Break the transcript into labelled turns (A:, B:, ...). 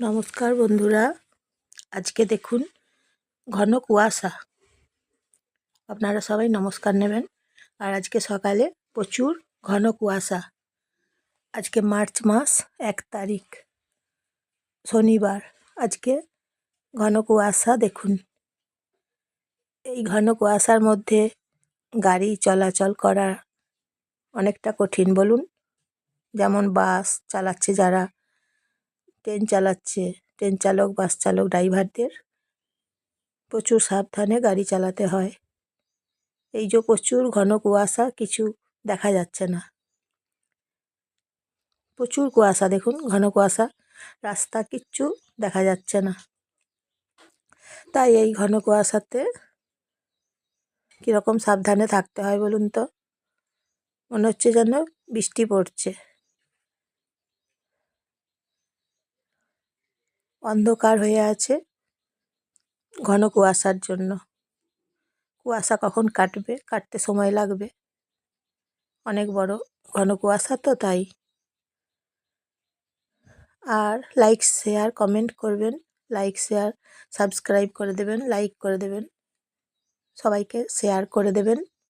A: নমস্কার বন্ধুরা। আজকে দেখুন ঘন কুয়াশা। আপনারা সবাই নমস্কার নেবেন। আর আজকে সকালে প্রচুর ঘন কুয়াশা। আজকে মার্চ মাস, এক তারিখ। শনিবার। আজকে ঘন কুয়াশা, দেখুন। এই ঘন কুয়াশার মধ্যে গাড়ি চলাচল করা অনেকটা কঠিন বলুন। যেমন বাস চালাচ্ছে যারা। ট্রেন চালাচ্ছে। ট্রেন চালক, বাস চালক, ড্রাইভারদের প্রচুর সাবধানে গাড়ি চালাতে হয়। এই যে প্রচুর ঘন কুয়াশা, কিছু দেখা যাচ্ছে না। প্রচুর কুয়াশা, দেখুন, ঘন কুয়াশা, রাস্তা কিচ্ছু দেখা যাচ্ছে না। তাই এই ঘন কুয়াশাতে কীরকম সাবধানে থাকতে হয় বলুন তো? মনে হচ্ছে যেন বৃষ্টি পড়ছে। অন্ধকার হয়ে আছে ঘন কুয়াশার জন্য। কুয়াশা কখন কাটবে? কাটতে সময় লাগবে। অনেক বড় ঘন কুয়াশা তো তাই। আর লাইক শেয়ার কমেন্ট করবেন। লাইক শেয়ার সাবস্ক্রাইব করে দেবেন লাইক করে দেবেন। সবাইকে শেয়ার করে দেবেন।